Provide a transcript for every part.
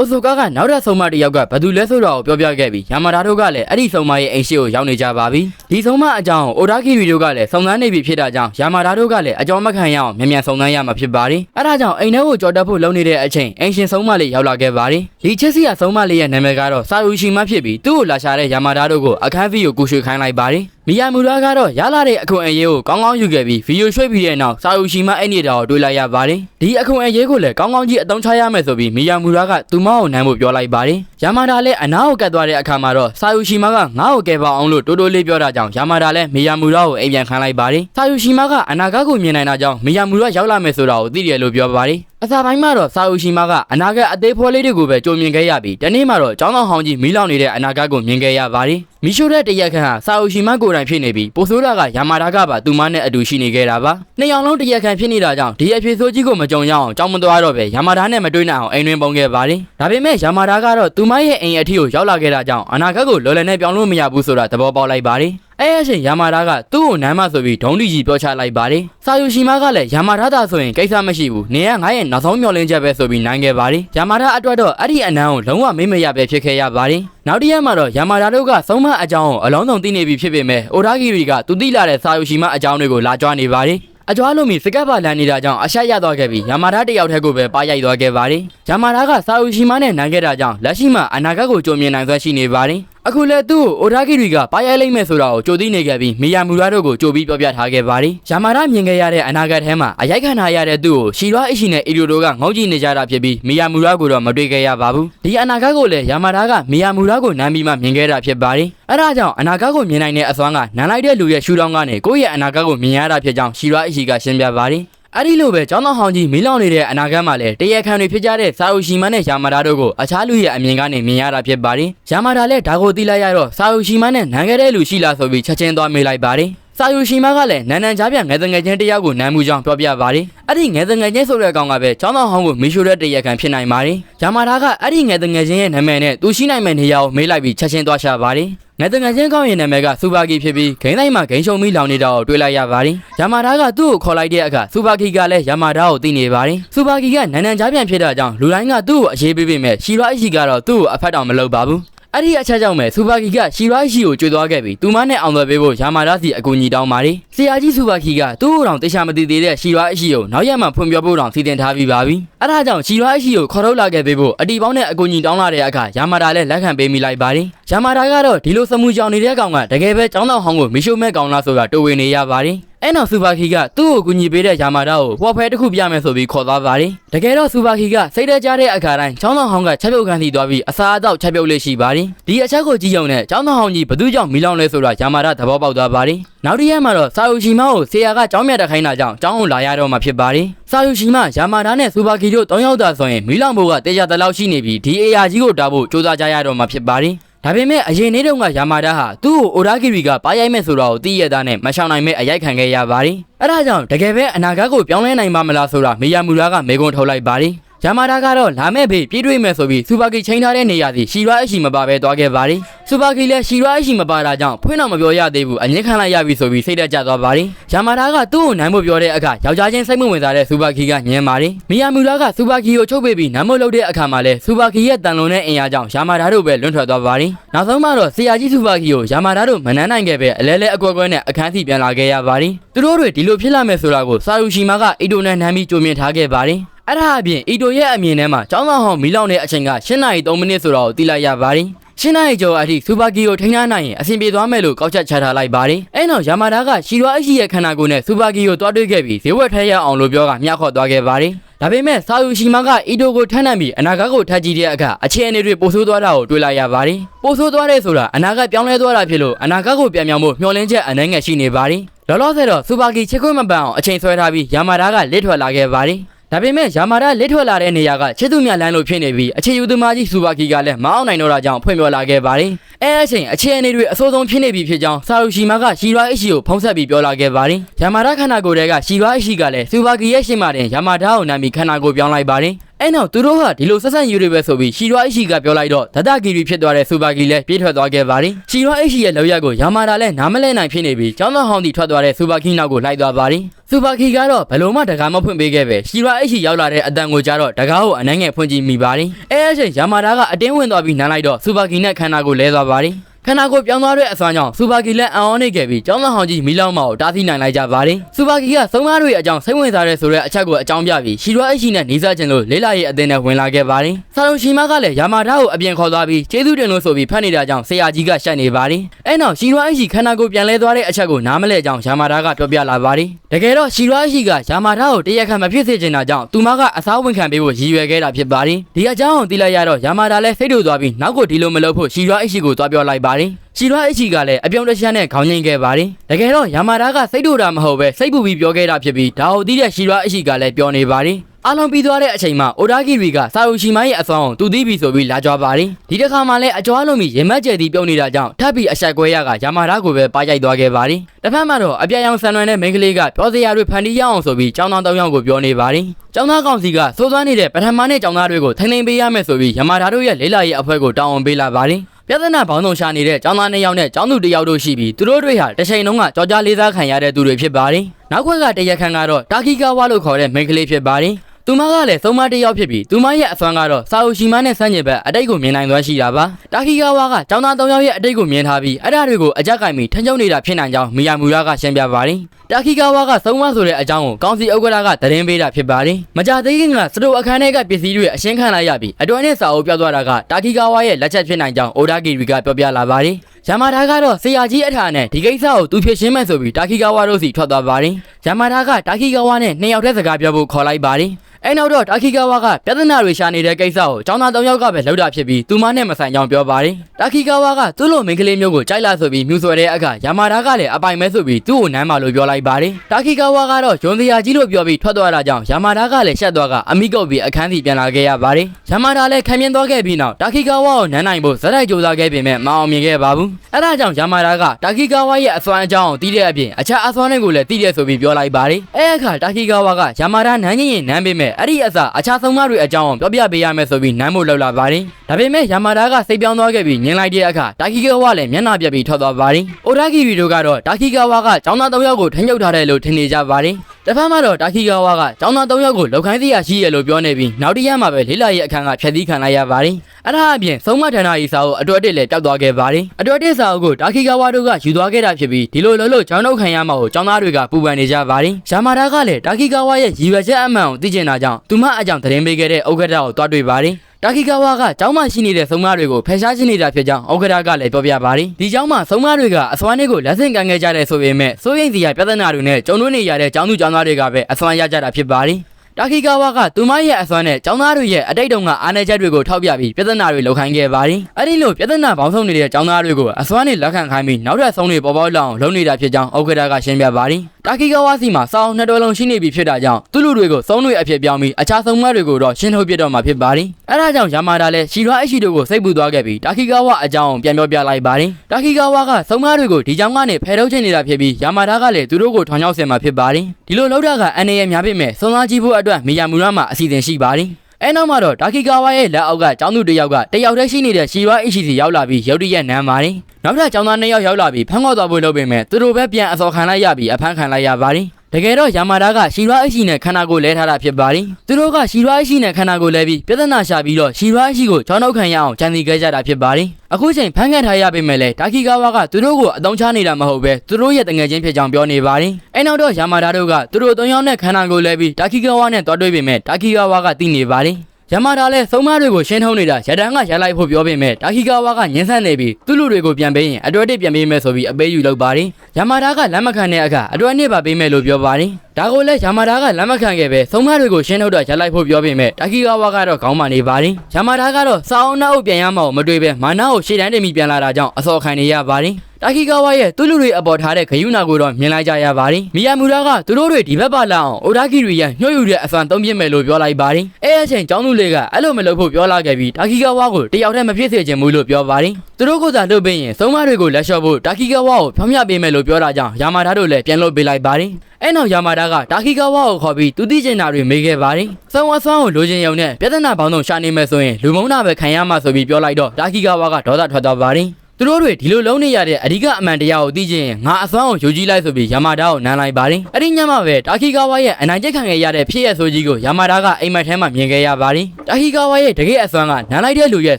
အိုဆိုကာကနောက်ထပ်ဆုံးမတစ်ယောက်ကဘယ်သူလဲဆိုတော့ကိုပြောပြခဲ့ပြီးယာမာဒါတို့ကလည်းအဲ့ဒီဆုံးမရဲ့အိမ်ရှိကိုရောက်နေကြပါပြီဒီဆုံးမအကြောင်းအိုဒါကီရီတို့ကလည်းစုံစမ်းနေပြီဖြစ်တာကြောင့်ယာမာဒါတို့ကလည်းအကြောင်းမခံရအောင်မြန်မြန်စုံစမ်းရမှာဖြစ်ပါတယ်အဲ့ဒါကြောင့်အိမ်ထဲကိုကြော်တက်ဖို့လုပ်နေတဲ့အချိန်အိမ်ရှင်ဆုံးမလေးရောက်လာခဲ့ပါတယ်ဒီချစ်စီယာဆုံးမလေးရဲ့နာမည်ကတော့ဆာယူရှီမဖြစ်ပြီးသူ့ကိုလာရှာတဲ့ယာမာဒါတို့ကိုအခန်းဖီကိုကူရွှေခိုင်းလိုက်ပါတယ်မီယာမူရာကတော့ရလာတဲ့အခွင့်အရေးကိုကောင်းကောင်းယူခဲ့ပြီးဗီဒီယိုရွှေ့ပြီးတဲ့နောက်ဆာယူရှီမအဲ့နေတာကိုတွေ့လိုက်ရပါတယ်ဒီအခွင့်အရေးကိုလည်းကောင်းကောင်းကြီးအသုံးချရမယ်ဆိုပြီးမီယာမူရာကသူမကိုနမ်းဖို့ပြောလိုက်ပါတယ်ယာမာဒါလည်းအနာကိုကတ်သွားတဲ့အခါမှာတော့ဆာယူရှီမကငါ့ကိုကယ်ပါအောင်လို့တိုးတိုးလေးပြောတာကြောင့်ယာမာဒါလည်းမီယာမူရာကိုအိမ်ပြန်ခံလိုက်ပါတယ်ဆာယူရှီမကအနာဂတ်ကိုမြင်နိုင်တာကြောင့်မီယာမူရာရောက်လာမယ်ဆိုတာကိုသိတယ်လို့ပြောပါတယ် အစာပိုင်းမှာတော့ဆာယူရှီမကအနာဂတ်အသေးဖော်လေးတွေကိုပဲကြုံမြင်ခဲ့ရပြီးတနေ့မှာတော့ကျောင်းတော်ဟောင်းကြီးမီးလောင်နေတဲ့အနာဂတ်ကိုမြင်ခဲ့ရပါတယ်မီရှိုတဲ့တရက်ခန့်ဟာဆာယူရှီမကိုယ်တိုင်ဖြစ်နေပြီးပိုဆိုးလာကယာမာဒါကပါသူမနဲ့အတူရှိနေခဲ့တာပါနှစ်ယောက်လုံးတရက်ခန့်ဖြစ်နေတာကြောင့်ဒီအဖြစ်ဆိုးကြီးကိုမကြုံရအောင်ကြောင်းမသွားတော့ပဲယာမာဒါနဲ့မတွေ့နိုင်အောင်အိမ်တွင်ပုံခဲ့ပါတယ်ဒါပေမဲ့ယာမာဒါကတော့သူမရဲ့အိမ်အထီကိုရောက်လာခဲ့တာကြောင့်အနာဂတ်ကိုလော်လည်နဲ့ပြောင်းလို့မရဘူးဆိုတာသဘောပေါက်လိုက်ပါတယ် အဲ့အချိန်ယာမာဒါကသူ့ကိုနမ်းမဆိုပြီးဒုံးတီကြီးပြောချလိုက်ပါတယ်။ဆာယူရှီမာကလည်းယာမာဒါသာဆိုရင်ကိစ္စမရှိဘူး။နေရငါရဲ့နောက်ဆုံးမျှော်လင့်ချက်ပဲဆိုပြီးနိုင်ခဲ့ပါတယ်။ယာမာဒါအတွက်တော့အဲ့ဒီအနမ်းကိုလုံးဝမေ့မရပဲဖြစ်ခဲ့ရပါတယ်။နောက်တစ်ရက်မှာတော့ယာမာဒါတို့ကသုံးမအကြောင်းကိုအလုံးစုံသိနေပြီဖြစ်ပေမဲ့အိုဒါဂီရီကသူသိလာတဲ့ဆာယူရှီမာအကြောင်းတွေကိုလာကြွားနေပါတယ်။အကြွားလုံးမီစကပ်ပါလန်နေတာကြောင့်အရှက်ရသွားခဲ့ပြီးယာမာဒါတယောက်တည်းကိုပဲပါရိုက်သွားခဲ့ပါတယ်။ယာမာဒါကဆာယူရှီမာနဲ့နိုင်ခဲ့တာကြောင့်လက်ရှိမှာအနာဂတ်ကိုကြုံမြင်နိုင်စွမ်းရှိနေပါတယ်။အခုလည်းသူ့ကိုအိုဒါဂီရီကပါရိုက်လိုက်မယ်ဆိုတာကိုကြိုသိနေခဲ့ပြီးမီယာမူရာတို့ကိုကြိုပြီးပြောပြထားခဲ့ပါတယ်။ယာမာဒါမြင်ခဲ့ရတဲ့အနာဂတ်ထဲမှာအရိုက်ခံထားရတဲ့သူ့ကိုရှီရွာအရှိနဲ့အီရီတို့ကငေါ့ကြည့်နေကြတာဖြစ်ပြီးမီယာမူရာကိုတော့မတွေ့ခဲ့ရပါဘူး။ဒီအနာဂတ်ကိုလည်းယာမာဒါကမီယာမူရာကိုနမ်းပြီးမှမြင်ခဲ့တာဖြစ်ပါတယ်။အဲဒါကြောင့်အနာဂတ်ကိုမြင်နိုင်တဲ့အစွမ်းကနမ်းလိုက်တဲ့လူရဲ့ရှူတောင်းကနေကိုယ့်ရဲ့အနာဂတ်ကိုမြင်ရတာဖြစ်ကြောင်းရှီရွာအရှိကရှင်းပြပါတယ်။ အဲ့ဒီလိုပဲကျောင်းတော်ဟောင်းကြီးမီးလောင်နေတဲ့အနာဂတ်မှာလည်းတရက်ခံတွေဖြစ်ကြတဲ့ဆာအိုရှီမနဲ့ယာမာဒါတို့ကိုအခြားလူရဲ့အမြင်ကနေမြင်ရတာဖြစ်ပါတယ်။ယာမာဒါလည်းဒါကိုသိလိုက်ရတော့ဆာအိုရှီမနဲ့နန်းခဲ့တဲ့လူရှိလားဆိုပြီးချက်ချင်းသွားမေးလိုက်ပါတယ်။ ဆာယူရှီမာကလည်းနန်းနန်းကြားပြငယ်တငယ်ချင်းတယောက်ကိုနမ်းမှုကြောင်းပြောပြပါတယ်။အဲ့ဒီငယ်တငယ်ချင်းဆိုတဲ့ကောင်ကပဲကျောင်းတော်ဟောင်းကိုမီးရှို့တဲ့တရက်ခံဖြစ်နိုင်ပါတယ်။ဂျာမာဒါကအဲ့ဒီငယ်တငယ်ချင်းရဲ့နာမည်နဲ့သူရှိနိုင်မယ့်နေရာကိုမေးလိုက်ပြီးချက်ချင်းသွားရှာပါတယ်။ငယ်တငယ်ချင်းကောင်းရင်နာမည်ကစူပါကီဖြစ်ပြီးဂိမ်းတိုင်းမှာဂိမ်းရှုံမီလောင်နေတာကိုတွေ့လိုက်ရပါတယ်။ယာမာဒါကသူ့ကိုခေါ်လိုက်တဲ့အခါစူပါကီကလည်းယာမာဒါကိုသိနေပါတယ်။စူပါကီကနန်းနန်းကြားပြန်ဖြစ်တာကြောင့်လူတိုင်းကသူ့ကိုအရေးပေးပေးမဲ့ရှီရွာအရှိကတော့သူ့ကိုအဖက်တောင်မလုပ်ပါဘူး။ အဲ့ဒီအချက်ကြောင့်ပဲစူပါကီကရှီရိုက်ရှီကိုကြွေသွားခဲ့ပြီးသူမနဲ့အောင်သွယ်ပေးဖို့ယာမာဒါစီအကူအညီတောင်းပါတယ်။ဆရာကြီးစူပါကီကသူ့ကိုယ်တော်တေချာမသိသေးတဲ့ရှီရိုက်ရှီကိုနောက်ရက်မှဖွင့်ပြဖို့တောင်စီစဉ်ထားပြီးပါပြီ။အဲ့ဒါကြောင့်ရှီရိုက်ရှီကိုခေါ်ထုတ်လာခဲ့ပေးဖို့အတီပေါင်းနဲ့အကူအညီတောင်းလာတဲ့အခါယာမာဒါလည်းလက်ခံပေးမိလိုက်ပါတယ်။ ယာမာဒါကတော့ဒီလိုစမှုကြောင်နေတဲ့ကောင်ကတကယ်ပဲចောင်းတော်ဟောင်းကိုမရှို့မဲ့ကောင်လားဆိုတာတိုးဝင်နေရပါတယ်။အဲ့နောက်စူပါခီကသူ့ကိုကူညီပေးတဲ့ယာမာဒါကိုပေါ်ဖဲတစ်ခုပြမယ်ဆိုပြီးခေါ်သွားပါတယ်။တကယ်တော့စူပါခီကစိတ်တကြတဲ့အခါတိုင်းចောင်းတော်ဟောင်းကချက်ပြုတ်ခန်းစီသွားပြီးအစာအသောက်ချက်ပြုတ်လေးရှိပါတယ်။ဒီအချက်ကိုကြည့်ရုံနဲ့ចောင်းတော်ဟောင်းကြီးဘသူကြောင့်မီလောင်လဲဆိုတာယာမာဒါသဘောပေါက်သွားပါတယ်။နောက်တစ်ရက်မှာတော့ဆာယူရှီမာကိုဆေယာကကြောင်းမြတ်တက်ခိုင်းတာကြောင့်ကျောင်းကိုလာရတော့မှာဖြစ်ပါတယ်။ဆာယူရှီမာယာမာဒါနဲ့စူပါခီတို့၃ယောက်သာဆိုရင်မီလောင်ဘိုးကတေချာတလောက်ရှိနေပြီးဒီအေယာကြီးကိုတားဖို့စူးစမ်းကြရတော့မှာဖြစ်ပါတယ်။ ဒါပေမဲ့အရင်နေ့တုန်းကယာမာဒါဟာသူ့ကိုအိုဒါဂီရီကပါရိုက်မဲ့ဆိုတော့သိရတဲ့နဲ့မရှောင်နိုင်မဲ့အရိုက်ခံခဲ့ရပါတယ်။အဲဒါကြောင့်တကယ်ပဲအနာဂတ်ကိုပြောင်းလဲနိုင်ပါမလားဆိုတာမီယာမူရာကမေကွန်းထုတ်လိုက်ပါတယ်။ ယာမာဒါကတော့လာမဲ့ဖေးပြေးတွေ့မယ်ဆိုပြီးစူပါကီချိန်ထားတဲ့နေရာစီရှီရွာအရှိမပါပဲသွားခဲ့ပါတယ်။စူပါကီလည်းရှီရွာအရှိမပါတာကြောင့်ဖွင့်တော့မပြောရသေးဘူးအငင်းခံလိုက်ရပြီဆိုပြီးစိတ်တက်ကြသွားပါတယ်။ယာမာဒါကသူ့ကိုနိုင်ဖို့ပြောတဲ့အခါယောက်ျားချင်းစိတ်မဝင်စားတဲ့စူပါကီကညင်ပါတယ်။မီယာမူရာကစူပါကီကိုချုပ်ပေးပြီးနမ်းမို့လုပ်တဲ့အခါမှာလည်းစူပါကီရဲ့တန်လွန်တဲ့အင်အားကြောင့်ယာမာဒါတို့ပဲလွန့်ထွက်သွားပါတယ်။နောက်ဆုံးမှတော့ဆရာကြီးစူပါကီကိုယာမာဒါတို့မနန်းနိုင်ခဲ့ပဲအလဲလဲအကွက်ကွက်နဲ့အခန်းစီပြန်လာခဲ့ရပါတယ်။သူတို့တွေဒီလိုဖြစ်လာမယ်ဆိုတာကိုဆာယူရှီမာကအီတိုနဲ့နမ်းပြီးကြိုမြင်ထားခဲ့ပါတယ်။ အဲ့ဒါအပြင်အီတိုရဲ့အမြင်ထဲမှာကျောင်းသားဟောင်းမီလောင်တဲ့အချိန်က၈နာရီ3မိနစ်ဆိုတော့သိလိုက်ရပါတယ်ရှင်းနိုင်ကျော်အထိစူပါကီကိုထိန်းထားနိုင်ရင်အဆင်ပြေသွားမယ်လို့ကောက်ချက်ချထားလိုက်ပါတယ်။အဲနောက်ယာမာဒါကရှီရွာအရှိရဲ့ခန္ဓာကိုယ်နဲ့စူပါကီကိုတွားတွေ့ခဲ့ပြီးဈေးဝယ်ထည့်ရအောင်လို့ပြောကမျှခေါ်သွားခဲ့ပါတယ်။ဒါပေမဲ့ဆာယူရှီမာကအီတိုကိုထမ်းနှံပြီးအနာဂတ်ကိုထပ်ကြည့်တဲ့အခါအခြေအနေတွေပိုဆိုးသွားတာကိုတွေ့လိုက်ရပါတယ်။ပိုဆိုးသွားတဲ့ဆိုတာအနာဂတ်ပြောင်းလဲသွားတာဖြစ်လို့အနာဂတ်ကိုပြန်ပြောင်းဖို့မျှော်လင့်ချက်အနှဲငယ်ရှိနေပါတယ်။လောလောဆယ်တော့စူပါကီချစ်ခွင့်မပန်အောင်အချိန်ဆွဲထားပြီးယာမာဒါကလစ်ထွက်လာခဲ့ပါတယ်။ ဒါပေမဲ့ယာမာရာလက်ထွက်လာတဲ့နေရာကချစ်သူမြလန်းလို့ဖြစ်နေပြီးအခြေယူသမားကြီးစူပါကီကလည်းမအောင်နိုင်တော့တာကြောင့်ဖွင့်ပြောလာခဲ့ပါတယ်။အဲအချိန်အခြေအနေတွေအဆိုးဆုံးဖြစ်နေပြီဖြစ်ကြောင်းဆာရူရှီမာကရှီရွာအရှိကိုဖုံးဆက်ပြီးပြောလာခဲ့ပါတယ်။ယာမာရာခန္ဓာကိုယ်တွေကရှီရွာအရှိကလည်းစူပါကီရဲ့ရှင်းမာတဲ့ယာမာဒါကိုနာမီခန္ဓာကိုယ်ပြောင်းလိုက်ပါတယ်။ အဲ့နောက်သူတို့ဟာဒီလိုဆက်ဆက်ယူတွေပဲဆိုပြီးရှီရွာအိရှိကပြောလိုက်တော့ဒဒဂီရီဖြစ်သွားတဲ့စူပါဂီလည်းပြေးထွက်သွားခဲ့ပါတယ်ရှီရွာအိရှိရဲ့လောက်ရက်ကိုယာမာတာလည်းနားမလဲနိုင်ဖြစ်နေပြီးကျောင်းသားဟောင်းတီထွက်သွားတဲ့စူပါဂီနောက်ကိုလိုက်သွားပါတယ်စူပါဂီကတော့ဘယ်လိုမှတကားမဖွင့်ပေးခဲ့ပဲရှီရွာအိရှိရောက်လာတဲ့အတန်ကိုကြတော့တကားကိုအနှမ်းငယ်ဖွင့်ကြည့်မိပါတယ်အဲအချိန်ယာမာတာကအတင်းဝင်သွားပြီးနမ်းလိုက်တော့စူပါဂီနဲ့ခန္ဓာကိုလဲသွားပါတယ် ခန္ဓာကိုယ်ပြောင်းသွားတဲ့အစွမ်းကြောင့်စူပါဂီလည်းအံ့ဩနေခဲ့ပြီးကျောင်းသားဟောင်းကြီးမီလောင်မောင်ကိုတားဆီးနိုင်လိုက်ကြပါတယ်စူပါဂီကသုံးကားတွေအကြောင်းစိတ်ဝင်စားတဲ့ဆိုတဲ့အချက်ကိုအကြောင်းပြပြီးရှီရွာအိရှိနဲ့နေစားခြင်းလို့လေးလာရဲ့အသင်းနဲ့ဝင်လာခဲ့ပါတယ်ဆာလုံရှီမာကလည်းယာမာတာကိုအပြင်ခေါ်သွားပြီးကျေးဇူးတင်လို့ဆိုပြီးဖတ်နေတာကြောင့်ဆရာကြီးကရှက်နေပါတယ်အဲနောက်ရှီရွာအိရှိခန္ဓာကိုယ်ပြန်လဲသွားတဲ့အချက်ကိုနားမလဲကြောင်းယာမာတာကပြောပြလာပါတယ်တကယ်တော့ရှီရွာအိရှိကယာမာတာကိုတရားခံမဖြစ်စေချင်တာကြောင့်သူမကအစားဝင်ခံပေးဖို့ရည်ရွယ်ခဲ့တာဖြစ်ပါတယ်ဒီအကြောင်းကိုသိလိုက်ရတော့ယာမာတာလည်းစိတ်တူသွားပြီးနောက်ကိုဒီလိုမလုပ်ဖို့ရှီရွာအိရှိကိုသွားပြောလိုက်ပါရှီရွာအိရှိကလည်းအပြုံးတရှမ်းနဲ့ခေါင်းငိမ့်ခဲ့ပါတယ်တကယ်တော့ယာမာတာကစိတ်တူတာမဟုတ်ပဲစိတ်ပူပြီးပြောခဲ့တာဖြစ်ပြီးဒါကိုသိတဲ့ရှီရွာအိရှိကလည်းပြောနေပါတယ်အလုံးပြီးသွားတဲ့အချိန်မှာအိုဒါဂီရီကစာရူရှီမိုင်းရဲ့အစွမ်းကိုသူသိပြီဆိုပြီးလာကြွားပါတယ်ဒီတစ်ခါမှလည်းအကြွားလုံးပြီးရင်မက်ကျဲတီပြုံးနေတာကြောင့်ထပ်ပြီးအဆက်ကွဲရကယာမာတာကိုပဲပါရိုက်သွားခဲ့ပါတယ်တစ်ဖက်မှာတော့အပြာရောင်ဆန်လွင်တဲ့မိန်းကလေးကပြောစရာတွေဖန်တီးရအောင်ဆိုပြီးចောင်းသားတောင်းယောက်ကိုပြောနေပါတယ်ចောင်းသားကောင်စီကစိုးသွမ်းနေတဲ့ပထမနဲ့ចောင်းသားတွေကိုထိမ့်သိမ့်ပေးရမယ်ဆိုပြီးယာမာတာတို့ရဲ့လေးလာရဲ့အဖွဲ့ကိုတောင်းအောင်ပေးလာပါတယ် ပြဿနာဘောင်းဆောင်ရှာနေတဲ့ကျောင်းသားနှစ်ယောက်နဲ့ကျောင်းသူတစ်ယောက်တို့ရှိပြီးသူတို့တွေဟာတစ်ချိန်လုံးကကြော်ကြားလေးစားခံရတဲ့သူတွေဖြစ်ပါတယ်။နောက်ခွက်ကတရက်ခန့်ကတော့တာကီကာဝါလို့ခေါ်တဲ့မိန်းကလေးဖြစ်ပါတယ်။ သူမကလည်းသုံးမတစ်ယောက်ဖြစ်ပြီးသူမရဲ့အစွမ်းကတော့စာအုပ်ရှိမနဲ့ဆန်းကျင်ဘက်အတိတ်ကိုမြင်နိုင်သွားရှိတာပါ။တာကီကာဝါကကျောင်းသားသုံးယောက်ရဲ့အတိတ်ကိုမြင်ထားပြီးအဲ့ဒါတွေကိုအကြက်ကင်ပြီးထမ်းကျုံနေတာဖြစ်နိုင်ကြောင်းမီယာမူရာကရှင်းပြပါတယ်။တာကီကာဝါကသုံးမဆိုတဲ့အကြောင်းကိုကောင်းစီဥက္ကဋ္ဌကသတင်းပေးတာဖြစ်ပါတယ်။မကြသေးခင်ကစတိုအခန်းထဲကပစ္စည်းတွေအရှင်းခံလိုက်ရပြီးအတွဲနဲ့စာအုပ်ပြောက်သွားတာကတာကီကာဝါရဲ့လက်ချက်ဖြစ်နိုင်ကြောင်းအိုဒါဂီရီကပြောပြလာပါတယ်။ယာမာတာကတော့ဆရာကြီးအထာနဲ့ဒီကိစ္စကိုသူဖြစ်ရှင်းမဲ့ဆိုပြီးတာကီကာဝါတို့စီထွက်သွားပါတယ်။ယာမာတာကတာကီကာဝါနဲ့နှစ်ယောက်တည်းစကားပြောဖို့ခေါ်လိုက်ပါတယ်။ အဲနောက်တော့တာကီကာဝါကပြဿနာတွေရှာနေတဲ့ကိစ္စကိုចောင်းသား၃ယောက်ကပဲလှုပ်တာဖြစ်ပြီးသူမနဲ့မဆိုင်ကြောင်းပြောပါတယ်။တာကီကာဝါကသူ့လိုမိန်းကလေးမျိုးကိုကြိုက်လာဆိုပြီးမြူဆွဲတဲ့အခါယာမာတာကလည်းအပိုင်မဲဆိုပြီးသူ့ကိုနမ်းပါလို့ပြောလိုက်ပါတယ်။တာကီကာဝါကတော့ဂျွန်စရာကြီးလို့ပြောပြီးထွက်သွားတာကြောင့်ယာမာတာကလည်းရှက်သွားကအမိကုတ်ပြီးအခန်းစီပြန်လာခဲ့ရပါတယ်။ယာမာတာလည်းခံမြင်သွားခဲ့ပြီးနောက်တာကီကာဝါကိုနမ်းနိုင်ဖို့ဇက်တိုက်ကြိုးစားခဲ့ပေမဲ့မအောင်မြင်ခဲ့ပါဘူး။အဲဒါကြောင့်ယာမာတာကတာကီကာဝါရဲ့အစွမ်းအကြောင်းကိုသိတဲ့အပြင်အခြားအစွမ်းတွေကိုလည်းသိတဲ့ဆိုပြီးပြောလိုက်ပါတယ်။အဲအခါတာကီကာဝါကယာမာတာနမ်းရင်ရင်နမ်းပေးမဲ့အဲ့ဒီအစားအခြားဆုံးမတွေအကြောင်းပြောပြပေးရမယ်ဆိုပြီးနမ်းဖို့လောက်လာပါတယ်။ ဒါပေမဲ့ယာမာတာကစိတ်ပြောင်းသွားခဲ့ပြီးညင်လိုက်တဲ့အခါတာကီကာဝါလည်းမျက်နှာပြက်ပြီးထွက်သွားပါတယ်။အိုဒါကီရီတို့ကတော့တာကီကာဝါကចောင်းသား၃ယောက်ကိုထိန်းချုပ်ထားတယ်လို့ထင်နေကြပါတယ်။တစ်ဖက်မှာတော့တာကီကာဝါကចောင်းသား၃ယောက်ကိုလောက်ခိုင်းစရာရှိရလို့ပြောနေပြီးနောက်တစ်ရက်မှာပဲလေးလာရဲ့အခန်းကဖျက်ဆီးခံလိုက်ရပါတယ်။အဲ့ဒါအပြင်သုံးမဌာနရေးစာအုပ်အတွဲတစ်လည်းပျောက်သွားခဲ့ပါတယ်။အတွဲတစ်စာအုပ်ကိုတာကီကာဝါတို့ကယူသွားခဲ့တာဖြစ်ပြီးဒီလိုလို့လို့ကျောင်းထုတ်ခံရမှာကိုကျောင်းသားတွေကပူပန်နေကြပါတယ်။ယာမာတာကလည်းတာကီကာဝါရဲ့ရည်ရွယ်ချက်အမှန်ကိုသိကျင်တာကြောင့်သူမအကြောင်းသတင်းပေးခဲ့တဲ့ဥက္ကဋ္ဌကိုတွားတွေ့ပါတယ်။ တာကီကာဝါကကျောင်းမှာရှိနေတဲ့သုံးမတွေကိုဖယ်ရှားရှင်းနေတာဖြစ်ကြောင်းဥက္ကဋ္ဌကလည်းပြောပြပါတယ်။ဒီကျောင်းမှာသုံးမတွေကအစွမ်းတွေကိုလက်ဆင့်ကမ်းခဲ့ကြတဲ့ဆိုပေမဲ့စိုးရိမ်စရာပြဿနာတွေနဲ့ကြုံတွေ့နေရတဲ့ကျောင်းသူကျောင်းသားတွေကပဲအစွမ်းရကြတာဖြစ်ပါတယ်။တာကီကာဝါကသူမရဲ့အစွမ်းနဲ့ចောင်းသားတွေရဲ့အတိတ်တုန်းကအာဏာချက်တွေကိုထောက်ပြပြီးပြဿနာတွေလှုပ်ခိုင်းခဲ့ပါတယ်။အဲဒီလိုပြဿနာပေါင်းစုံနေတဲ့ចောင်းသားတွေကိုအစွမ်းတွေလက်ခံခိုင်းပြီးနောက်ထပ်ဆုံးတွေပေါ်ပေါက်လာအောင်လုပ်နေတာဖြစ်ကြောင်းဥက္ကဋ္ဌကရှင်းပြပါတယ်။တာကီကာဝါစီမှာစောင်းနှစ်တော်လုံးရှိနေပြီဖြစ်တာကြောင့်သူ့လူတွေကိုစုံတွေအဖြစ်ပြောင်းပြီးအခြားဆုံးမတွေကိုတော့ရှင်းထုတ်ပြတော့မှာဖြစ်ပါတယ်။အဲဒါကြောင့်ယာမာတာလည်းရှီရွာအရှိတို့ကိုစိတ်ပူသွားခဲ့ပြီးတာကီကာဝါအကြောင်းပြန်ပြောပြလိုက်ပါတယ်။တာကီကာဝါကဆုံးမတွေကိုဒီကြောင်ကနေဖယ်ထုတ်ချင်နေတာဖြစ်ပြီးယာမာတာကလည်းသူတို့ကိုထောင်ချောက်ဆင်မှာဖြစ်ပါတယ်။ဒီလိုလောက်တာကအန်နေရများပေမဲ့စုံသားကြည့်ဖို့အတွက်မီယာမူရာမှာအစီအစဉ်ရှိပါတယ်။ အဲနောက်မှာတော့တာကီကာဝါရဲ့လက်အောက်ကကျောင်းသူတစ်ယောက်ကတယောက်တည်းရှိနေတဲ့ရှီရွာအရှိစီရောက်လာပြီးရုတ်တရက်နမ်းပါတယ်။နောက်ထပ်ကျောင်းသားနှစ်ယောက်ရောက်လာပြီးဖမ်းခေါ်သွားဖို့လုပ်ပေမဲ့သူတို့ပဲပြန်အစော်ခံလိုက်ရပြီးအဖမ်းခံလိုက်ရပါတယ်။ တကယ်တော့ယာမာတာကရှီရွာအရှိနဲ့ခန္ဓာကိုယ်လဲထားတာဖြစ်ပါတယ်။သူတို့ကရှီရွာအရှိနဲ့ခန္ဓာကိုယ်လဲပြီးပြဿနာရှာပြီးတော့ရှီရွာအရှိကိုချောင်းနှုတ်ခံရအောင်ကြံစီခဲ့ကြတာဖြစ်ပါတယ်။အခုချိန်ဖမ်းခံထားရပေမဲ့လည်းတာကီကာဝါကသူတို့ကိုအတုံးချနေတာမဟုတ်ပဲသူတို့ရဲ့တငယ်ချင်းဖြစ်ကြောင်းပြောနေပါတယ်။အဲနောက်တော့ယာမာတာတို့ကသူတို့သုံးယောက်နဲ့ခန္ဓာကိုယ်လဲပြီးတာကီကာဝါနဲ့တွားတွေ့ပေမဲ့တာကီကာဝါကသိနေပါတယ်။ ယမာတာလည်းသုံးမတွေကိုရှင်းထုံးနေတာရတန်းကရလိုက်ဖို့ပြောပေမဲ့တာကီကာဝါကညှင်းဆန့်နေပြီးသူ့လူတွေကိုပြန်ပေးရင်အတွဲတစ်ပြန်ပေးမယ်ဆိုပြီးအပေးယူလုပ်ပါတယ်။ယမာတာကလက်မခံတဲ့အခါအတွဲနှစ်ပါပေးမယ်လို့ပြောပါတယ်။ဒါကိုလည်းယမာတာကလက်မခံခဲ့ပဲသုံးမတွေကိုရှင်းထုတ်တော့ရလိုက်ဖို့ပြောပေမဲ့တာကီကာဝါကတော့ခေါင်းမာနေပါတယ်။ယမာတာကတော့စာအုပ်နှောက်ပြန်ရမှာကိုမတွေ့ပဲမာနာကိုရှေ့တန်းတင်ပြီးပြန်လာတာကြောင့်အစော်ခံနေရပါတယ်။ တာကီကာဝါရဲ့သူ့လူတွေအပေါ်ထားတဲ့ဂယုဏကိုတော့မြင်လိုက်ကြရပါတယ်မီယာမူရာကသူတို့တွေဒီဘက်ပါလာအောင်အိုဒါကီရီရဲ့ညှို့ယူတဲ့အစွမ်းသုံးပြစ်မယ်လို့ပြောလိုက်ပါတယ်အဲအချိန်ကျောင်းသူလေးကအဲ့လိုမလုပ်ဖို့ပြောလာခဲ့ပြီးတာကီကာဝါကိုတယောက်တည်းမဖြစ်စေချင်ဘူးလို့ပြောပါတယ်သူတို့ကသာလုပ်ပေးရင်သုံးမတွေကိုလက်လျှော့ဖို့တာကီကာဝါကိုဖြောင်းပြပေးမယ်လို့ပြောတာကြောင့်ယာမာဒါတို့လည်းပြန်လုပ်ပေးလိုက်ပါတယ်အဲ့နောက်ယာမာဒါကတာကီကာဝါကိုခေါ်ပြီးသူသိချင်တာတွေမေးခဲ့ပါတယ်။သုံးဝဆွမ်းကိုလိုချင်ရုံနဲ့ပြဿနာပေါင်းစုံရှာနေမယ်ဆိုရင်လူမုန်းတာပဲခံရမှာဆိုပြီးပြောလိုက်တော့တာကီကာဝါကဒေါသထွက်သွားပါတယ်။ သူတို့တွေဒီလိုလုံးနေရတဲ့အဓိကအမှန်တရားကိုသိချင်ရင်ငါအစွမ်းကိုယူကြည့်လိုက်ဆိုပြီးယာမာဒါကိုနမ်းလိုက်ပါတယ်။အဲ့ဒီညမှာပဲတာကီကာဝါရဲ့အနိုင်ကျင့်ခံခဲ့ရတဲ့ဖြစ်ရဆိုကြီးကိုယာမာဒါကအိမ်မက်ထဲမှာမြင်ခဲ့ရပါတယ်။တာကီကာဝါရဲ့တကယ်အစွမ်းကနမ်းလိုက်တဲ့လူရဲ့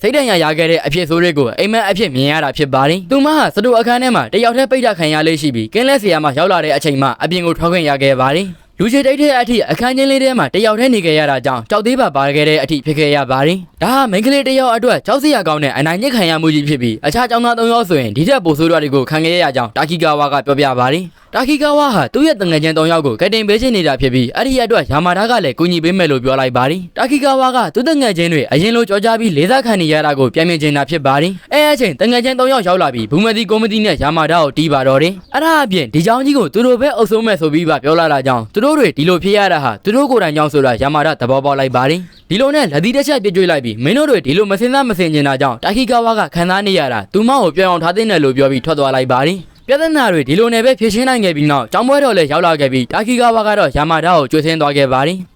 စိတ်ဒဏ်ရာရခဲ့တဲ့အဖြစ်ဆိုတွေကိုအိမ်မက်အဖြစ်မြင်ရတာဖြစ်ပါတယ်။သူမဟာစတူအခန်းထဲမှာတယောက်တည်းပိတ်တာခံရလေးရှိပြီးကင်းလက်ဆီယာမှာရောက်လာတဲ့အချိန်မှာအပြင်ကိုထွက်ခွင့်ရခဲ့ပါတယ်။ လူချေတိုက်တဲ့အထိအခန်းချင်းလေးထဲမှာတယောက်တည်းနေခဲ့ရတာကြောင့်ကြောက်သေးပါပါခဲ့တဲ့အထိဖြစ်ခဲ့ရပါတယ်။ဒါဟာမိန်းကလေးတစ်ယောက်အတွက်ကြောက်စရာကောင်းတဲ့အနိုင်ညစ်ခံရမှုကြီးဖြစ်ပြီးအခြားကျောင်းသား၃ယောက်ဆိုရင်ဒီထက်ပိုဆိုးတာတွေကိုခံခဲ့ရကြောင်းတာကီကာဝါကပြောပြပါတယ်။ တာခီကာဝါဟာသူ့ရဲ့တငယ်ချင်း၃ယောက်ကိုကတင်ပေးခြင်းနေတာဖြစ်ပြီးအဲ့ဒီအတွက်ယာမာဒါကလည်းကူညီပေးမယ်လို့ပြောလိုက်ပါတယ်တာခီကာဝါကသူ့တငယ်ချင်းတွေအရင်လိုကြောကြပြီးလေးစားခံနေရတာကိုပြန်မြင်ချင်တာဖြစ်ပါတယ်အဲအချိန်တငယ်ချင်း၃ယောက်ရောက်လာပြီးဘူမတိကောမတိနဲ့ယာမာဒါကိုတီးပါတော့တယ်အဲ့ဒါအပြင်ဒီကြောင်ကြီးကိုသူတို့ပဲအုပ်ဆုံးမဲ့ဆိုပြီးပါပြောလာတာကြောင့်သူတို့တွေဒီလိုဖြစ်ရတာဟာသူတို့ကိုယ်တိုင်ကြောင့်ဆိုတာယာမာဒါသဘောပေါက်လိုက်ပါတယ်ဒီလိုနဲ့လက်သီးတစ်ချက်ပြကျွေးလိုက်ပြီးမင်းတို့တွေဒီလိုမစင်စားမစင်ကျင်တာကြောင့်တာခီကာဝါကခံစားနေရတာသူမကိုပြောင်းအောင်ထားတဲ့နယ်လို့ပြောပြီးထွက်သွားလိုက်ပါတယ် ပြဿနာတွေဒီလိုနဲ့ပဲဖြေရှင်းနိုင်ခဲ့ပြီးနောက်ကျောင်းပွဲတော်လည်းရောက်လာခဲ့ပြီးတာကီကာဝါကတော့ယာမာဒါကိုကြွေးဆင်းသွားခဲ့ပါတယ်။